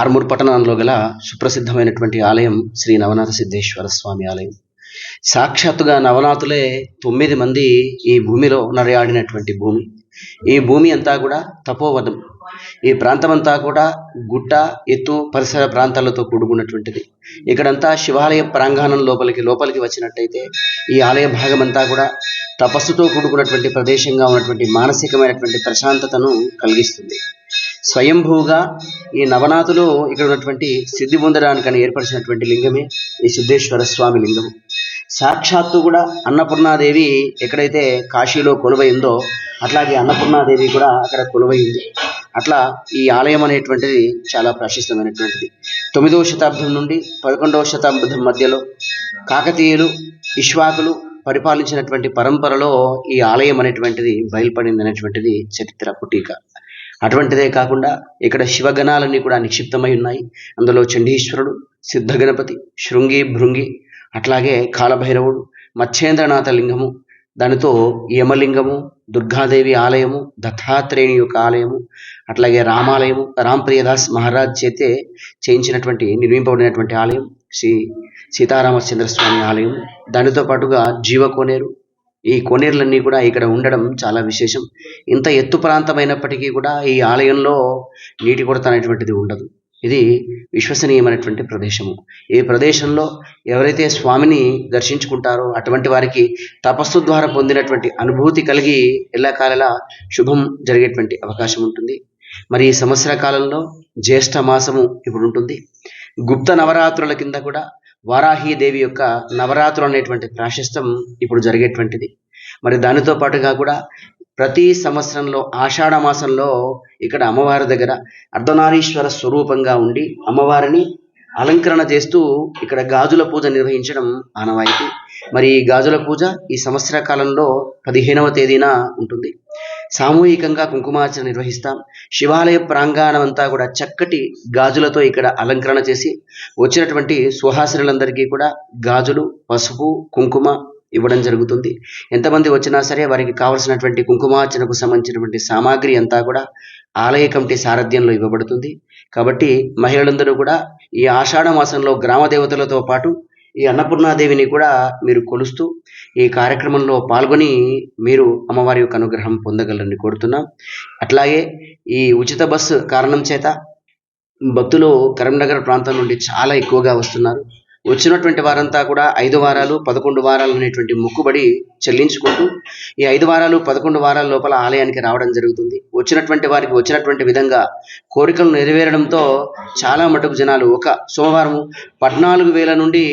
ఆర్మూర్ పట్టణంలో గల సుప్రసిద్ధమైనటువంటి ఆలయం శ్రీ నవనాథ సిద్ధేశ్వర స్వామి ఆలయం. సాక్షాత్తుగా నవనాథులే తొమ్మిది మంది ఈ భూమిలో నరయాడినటువంటి భూమి. ఈ భూమి అంతా కూడా తపోవనం. ఈ ప్రాంతం అంతా కూడా గుట్ట ఎత్తు పరిసర ప్రాంతాలతో కూడుకున్నటువంటిది. ఇక్కడంతా శివాలయ ప్రాంగణం లోపలికి లోపలికి వచ్చినట్టయితే ఈ ఆలయ భాగం అంతా కూడా తపస్సుతో కూడుకున్నటువంటి ప్రదేశంగా ఉన్నటువంటి మానసికమైనటువంటి ప్రశాంతతను కలిగిస్తుంది. స్వయంభూగా ఈ నవనాథులు ఇక్కడ ఉన్నటువంటి సిద్ధి పొందడానికని ఏర్పరిచినటువంటి లింగమే ఈ సిద్ధేశ్వర స్వామి లింగము. సాక్షాత్తు కూడా అన్నపూర్ణాదేవి ఎక్కడైతే కాశీలో కొలువైందో అట్లాగే అన్నపూర్ణాదేవి కూడా అక్కడ కొలువైంది. అట్లా ఈ ఆలయం అనేటువంటిది చాలా ప్రశస్తమైనటువంటిది. తొమ్మిదవ శతాబ్దం నుండి పదకొండవ శతాబ్దం మధ్యలో కాకతీయులు ఇష్వాకులు పరిపాలించినటువంటి పరంపరలో ఈ ఆలయం అనేటువంటిది బయలుపడింది అనేటువంటిది చరిత్ర పుటీక అటువంటిదే కాకుండా ఇక్కడ శివగణాలన్నీ కూడా నిక్షిప్తమై ఉన్నాయి. అందులో చండీశ్వరుడు సిద్ధ గణపతి శృంగి భృంగి అట్లాగే కాలభైరవుడు మత్స్యేంద్రనాథ లింగము దానితో యమలింగము దుర్గాదేవి ఆలయము దత్తాత్రేయుని యొక్క ఆలయము అట్లాగే రామాలయము రాంప్రియదాస్ మహారాజ్ చేతే చేయించినటువంటి నిర్మింపబడినటువంటి ఆలయం శ్రీ సీతారామచంద్ర స్వామి ఆలయం. దానితో పాటుగా జీవ కోనేరు ఈ కోనేరులన్నీ కూడా ఇక్కడ ఉండడం చాలా విశేషం. ఇంత ఎత్తు ప్రాంతమైనప్పటికీ కూడా ఈ ఆలయంలో నీటి కొరత అనేటువంటిది ఉండదు. ఇది విశ్వసనీయమైనటువంటి ప్రదేశము. ఈ ప్రదేశంలో ఎవరైతే స్వామిని దర్శించుకుంటారో అటువంటి వారికి తపస్సు ద్వారా పొందినటువంటి అనుభూతి కలిగి ఎల్లకాలలా శుభం జరిగేటువంటి అవకాశం ఉంటుంది. మరి ఈ సంవత్సర కాలంలో జ్యేష్ఠ మాసము ఇప్పుడు ఉంటుంది. గుప్త నవరాత్రుల కింద కూడా వారాహీదేవి యొక్క నవరాత్రులు అనేటువంటి ప్రాశస్తం ఇప్పుడు జరిగేటువంటిది. మరి దానితో పాటుగా కూడా ప్రతి సంవత్సరంలో ఆషాఢ మాసంలో ఇక్కడ అమ్మవారి దగ్గర అర్ధనారీశ్వర స్వరూపంగా ఉండి అమ్మవారిని అలంకరణ చేస్తూ ఇక్కడ గాజుల పూజ నిర్వహించడం ఆనవాయితీ. మరి ఈ గాజుల పూజ ఈ సంవత్సర కాలంలో పదిహేనవ తేదీన ఉంటుంది. సామూహికంగా కుంకుమార్చన నిర్వహిస్తాం. శివాలయ ప్రాంగణం అంతా కూడా చక్కటి గాజులతో ఇక్కడ అలంకరణ చేసి వచ్చినటువంటి సుహాసినులందరికీ కూడా గాజులు పసుపు కుంకుమ ఇవ్వడం జరుగుతుంది. ఎంతమంది వచ్చినా సరే వారికి కావలసినటువంటి కుంకుమార్చనకు సంబంధించినటువంటి సామాగ్రి అంతా కూడా ఆలయ కమిటీ సారథ్యంలో ఇవ్వబడుతుంది. కాబట్టి మహిళలందరూ కూడా ఈ ఆషాఢ మాసంలో గ్రామ దేవతలతో పాటు ఈ అన్నపూర్ణాదేవిని కూడా మీరు కొలుస్తూ ఈ కార్యక్రమంలో పాల్గొని మీరు అమ్మవారి యొక్క అనుగ్రహం పొందగలరని కోరుతున్నాం. అట్లాగే ఈ ఉచిత బస్సు కారణం చేత భక్తులు కరీంనగర్ ప్రాంతం నుండి చాలా ఎక్కువగా వస్తున్నారు. వచ్చినటువంటి వారంతా కూడా ఐదు వారాలు పదకొండు వారాలు అనేటువంటి మొక్కుబడి చెల్లించుకుంటూ ఈ ఐదు వారాలు పదకొండు వారాల లోపల ఆలయానికి రావడం జరుగుతుంది. వచ్చినటువంటి వారికి వచ్చినటువంటి విధంగా కోరికలు నెరవేరడంతో చాలా మటుకు జనాలు ఒక సోమవారం పద్నాలుగు వేల నుండి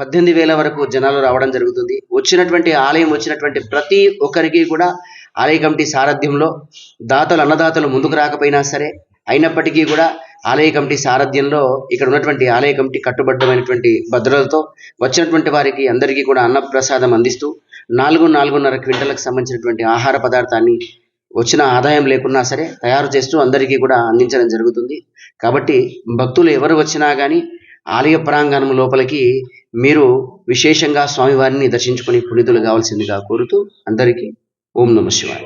పద్దెనిమిది వేల వరకు జనాలు రావడం జరుగుతుంది. వచ్చినటువంటి ఆలయం వచ్చినటువంటి ప్రతి ఒక్కరికి కూడా ఆలయ కమిటీ సారథ్యంలో దాతలు అన్నదాతలు ముందుకు రాకపోయినా సరే అయినప్పటికీ కూడా ఆలయ కమిటీ సారథ్యంలో ఇక్కడ ఉన్నటువంటి ఆలయ కమిటీ కట్టుబడ్డమైనటువంటి భద్రతతో వచ్చినటువంటి వారికి అందరికీ కూడా అన్నప్రసాదం అందిస్తూ నాలుగు నాలుగున్నర క్వింటలకు సంబంధించినటువంటి ఆహార పదార్థాన్ని వచ్చిన ఆదాయం లేకున్నా సరే తయారు చేస్తూ అందరికీ కూడా అందించడం జరుగుతుంది. కాబట్టి భక్తులు ఎవరు వచ్చినా కానీ ఆలయ ప్రాంగణం లోపలికి మీరు విశేషంగా స్వామివారిని దర్శించుకొని పునీతులు కావాల్సిందిగా కోరుతూ అందరికీ ఓం నమ శివాయ.